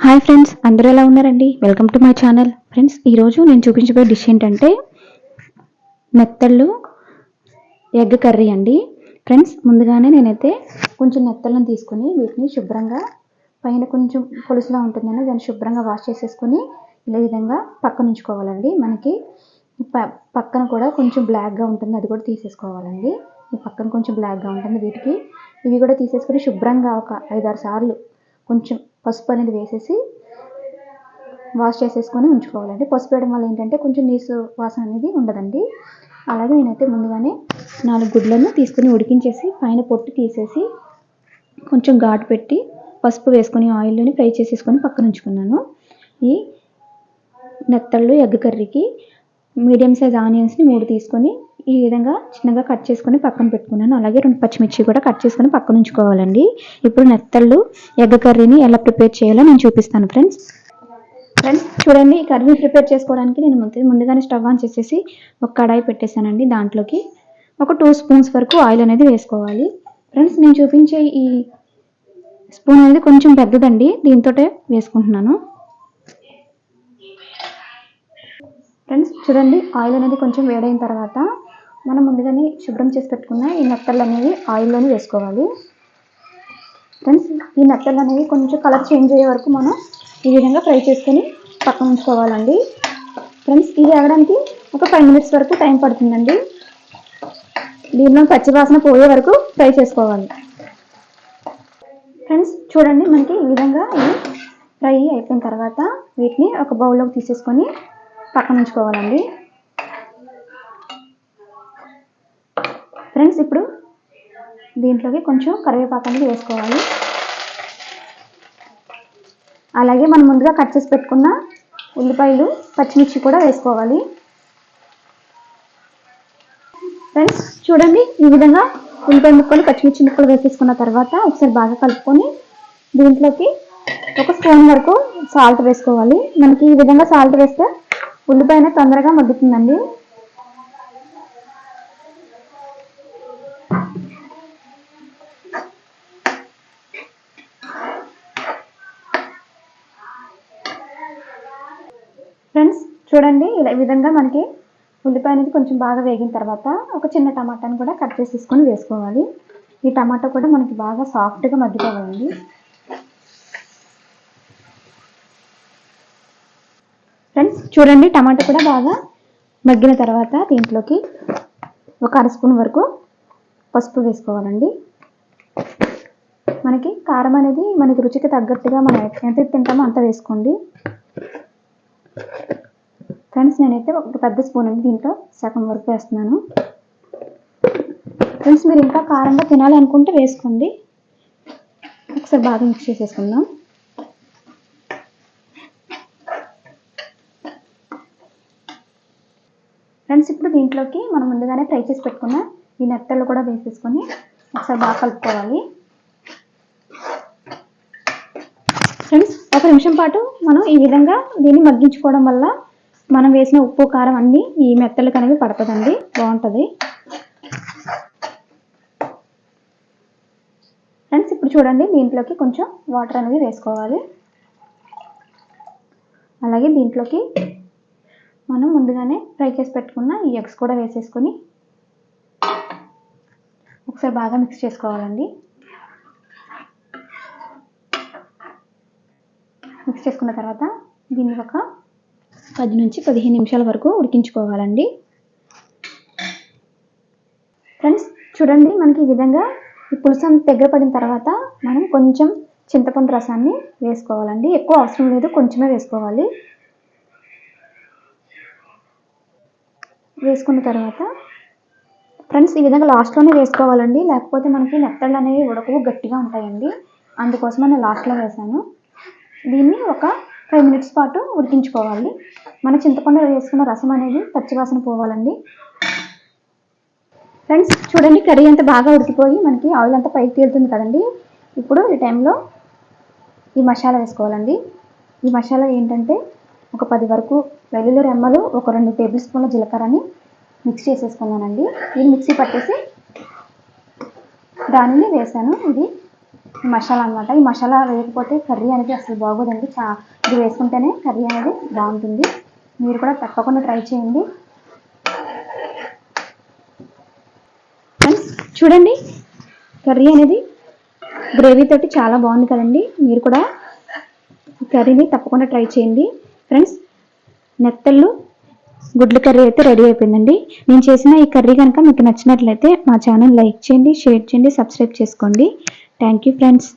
Hi friends అందరూ ఎలా ఉన్నారండి? Welcome to my channel friends ఈరోజు నేను చూపించబోయే డిష్ ఏంటంటే నెత్తళ్ళు ఎగ్ కర్రీ అండి. ఫ్రెండ్స్ ముందుగానే నేనైతే కొంచెం నెత్తళ్ళను తీసుకొని వీటిని శుభ్రంగా పైన కొంచెం పులుసులా ఉంటుందని దాన్ని శుభ్రంగా వాష్ చేసేసుకుని ఇలా విధంగా పక్కన ఉంచుకోవాలండి. మనకి ప- పక్కన కూడా కొంచెం బ్లాక్గా ఉంటుంది అది కూడా తీసేసుకోవాలండి. ఈ పక్కన కొంచెం బ్లాక్గా ఉంటుంది వీటికి. ఇవి కూడా తీసేసుకుని శుభ్రంగా ఒక ఐదారు సార్లు కొంచెం పసుపు అనేది వేసేసి వాష్ చేసేసుకొని ఉంచుకోవాలండి. పసుపు వేయడం వల్ల ఏంటంటే కొంచెం నీసు వాసన అనేది ఉండదండి. అలాగే నేనైతే ముందుగానే నాలుగు గుడ్లను తీసుకుని ఉడికించేసి పైన పొట్టు తీసేసి కొంచెం ఘాటు పెట్టి పసుపు వేసుకొని ఆయిల్లోని ఫ్రై చేసేసుకొని పక్కన ఉంచుకున్నాను. ఈ నెత్తళ్ళు ఎగ్ కర్రీకి మీడియం సైజ్ ఆనియన్స్ని మూడు తీసుకొని ఈ విధంగా చిన్నగా కట్ చేసుకొని పక్కన పెట్టుకున్నాను. అలాగే రెండు పచ్చిమిర్చి కూడా కట్ చేసుకొని పక్కన ఉంచుకోవాలండి. ఇప్పుడు నెత్తళ్ళు ఎగ్ కర్రీని ఎలా ప్రిపేర్ చేయాలో నేను చూపిస్తాను ఫ్రెండ్స్. ఫ్రెండ్స్ చూడండి ఈ కర్రీ ప్రిపేర్ చేసుకోవడానికి నేను ముందు ముందుగానే స్టవ్ ఆన్ చేసేసి ఒక కడాయి పెట్టేశానండి దాంట్లోకి. ఒక టూ స్పూన్స్ వరకు ఆయిల్ అనేది వేసుకోవాలి. ఫ్రెండ్స్ నేను చూపించే ఈ స్పూన్ అనేది కొంచెం పెద్దదండి. దీంతో వేసుకుంటున్నాను. ఫ్రెండ్స్ చూడండి ఆయిల్ అనేది కొంచెం వేడైన తర్వాత మనం ముందుగానే శుభ్రం చేసి పెట్టుకున్న ఈ నెత్తళ్ళు అనేవి ఆయిల్లోనే వేసుకోవాలి. ఫ్రెండ్స్ ఈ నెత్తళ్ళు అనేవి కొంచెం కలర్ చేంజ్ అయ్యే వరకు మనం ఈ విధంగా ఫ్రై చేసుకొని పక్కన ఉంచుకోవాలండి. ఫ్రెండ్స్ ఇది వేగడానికి ఒక ఫైవ్ మినిట్స్ వరకు టైం పడుతుందండి. దీనిలో పచ్చివాసన పోయే వరకు ఫ్రై చేసుకోవాలి. ఫ్రెండ్స్ చూడండి మనకి ఈ విధంగా ఫ్రై అయిపోయిన తర్వాత వీటిని ఒక బౌల్లోకి తీసేసుకొని పక్కన ఉంచుకోవాలండి ఫ్రెండ్స్ ఇప్పుడు దీంట్లోకి కొంచెం కరివేపాకు అనేది వేసుకోవాలి. అలాగే మనం ముందుగా కట్ చేసి పెట్టుకున్న ఉల్లిపాయలు పచ్చిమిర్చి కూడా వేసుకోవాలి. ఫ్రెండ్స్ చూడండి ఈ విధంగా ఉల్లిపాయ ముక్కలు పచ్చిమిర్చి ముక్కలు వేసేసుకున్న తర్వాత ఒకసారి బాగా కలుపుకొని దీంట్లోకి ఒక స్పూన్ వరకు సాల్ట్ వేసుకోవాలి. మనకి ఈ విధంగా సాల్ట్ వేస్తే ఉల్లిపాయన తొందరగా మగ్గుతుందండి. ఫ్రెండ్స్ చూడండి ఇలా ఈ విధంగా మనకి ఉల్లిపాయ అనేది కొంచెం బాగా వేగిన తర్వాత ఒక చిన్న టమాటాని కూడా కట్ చేసేసుకొని వేసుకోవాలి. ఈ టమాటా కూడా మనకి బాగా సాఫ్ట్గా మగ్గిపోవాలండి. ఫ్రెండ్స్ చూడండి టమాటా కూడా బాగా మగ్గిన తర్వాత దీంట్లోకి ఒక అర స్పూన్ వరకు పసుపు వేసుకోవాలండి. మనకి కారం అనేది మనకి రుచికి తగ్గట్టుగా మనం ఎంత తింటామో అంత వేసుకోండి. ఫ్రెండ్స్ నేనైతే ఒక పెద్ద స్పూన్ అండి దీంట్లో సగం వరకు వేస్తున్నాను. ఫ్రెండ్స్ మీరు ఇంకా కారంగా తినాలి అనుకుంటే వేసుకోండి. ఒకసారి బాగా మిక్స్ చేసేసుకుందాం. ఫ్రెండ్స్ ఇప్పుడు దీంట్లోకి మనం ముందుగానే ఫ్రై చేసి పెట్టుకున్న ఈ నెత్తలు కూడా వేసేసుకొని ఒకసారి బాగా కలుపుకోవాలి. ఫ్రెండ్స్ ఒక నిమిషం పాటు మనం ఈ విధంగా దీన్ని మగ్గించుకోవడం వల్ల మనం వేసిన ఉప్పు కారం అన్నీ ఈ మెత్తలకు అనేవి పడుతుందండి. బాగుంటుంది. ఫ్రెండ్స్ ఇప్పుడు చూడండి దీంట్లోకి కొంచెం వాటర్ అనేది వేసుకోవాలి. అలాగే దీంట్లోకి మనం ముందుగానే ఫ్రై చేసి పెట్టుకున్న ఈ ఎగ్స్ కూడా వేసేసుకొని ఒకసారి బాగా మిక్స్ చేసుకోవాలండి. మిక్స్ చేసుకున్న తర్వాత దీన్ని ఒక పది నుంచి పదిహేను నిమిషాల వరకు ఉడికించుకోవాలండి. ఫ్రెండ్స్ చూడండి మనకి ఈ విధంగా ఈ పులుసు దగ్గర పడిన తర్వాత మనం కొంచెం చింతపండు రసాన్ని వేసుకోవాలండి. ఎక్కువ అవసరం లేదు కొంచెమే వేసుకోవాలి. వేసుకున్న తర్వాత ఫ్రెండ్స్ ఈ విధంగా లాస్ట్లోనే వేసుకోవాలండి. లేకపోతే మనకి నెత్తళ్ళు అనేవి ఉడకవు గట్టిగా ఉంటాయండి. అందుకోసం నేను లాస్ట్లో వేసాను. దీన్ని ఒక ఫైవ్ మినిట్స్ పాటు ఉడికించుకోవాలి. మన చింతపండు వేసుకున్న రసం అనేది పచ్చివాసన పోవాలండి. ఫ్రెండ్స్ చూడండి కర్రీ అంతా బాగా ఉడికిపోయి మనకి ఆయిల్ అంతా పైకి తేలుతుంది కదండి. ఇప్పుడు ఈ టైంలో ఈ మసాలా వేసుకోవాలండి. ఈ మసాలా ఏంటంటే ఒక పది వరకు వెల్లుల్లి రెమ్మలు ఒక రెండు టేబుల్ స్పూన్ల జీలకర్రని మిక్స్ చేసేసుకున్నానండి. ఇది మిక్సీ పట్టేసి దానిని వేసాను. ఇది మసాలా అన్నమాట. ఈ మసాలా వేయకపోతే కర్రీ అనేది అసలు బాగోదండి. చా ఇది వేసుకుంటేనే కర్రీ అనేది బాగుంటుంది. మీరు కూడా తప్పకుండా ట్రై చేయండి. చూడండి కర్రీ అనేది గ్రేవీ తోటి చాలా బాగుంది కదండి. మీరు కూడా కర్రీని తప్పకుండా ట్రై చేయండి. ఫ్రెండ్స్ నెత్తళ్ళు గుడ్ల కర్రీ అయితే రెడీ అయిపోయిందండి. నేను చేసిన ఈ కర్రీ కనుక మీకు నచ్చినట్లయితే మా ఛానల్ లైక్ చేయండి షేర్ చేయండి సబ్స్క్రైబ్ చేసుకోండి. Thank you friends.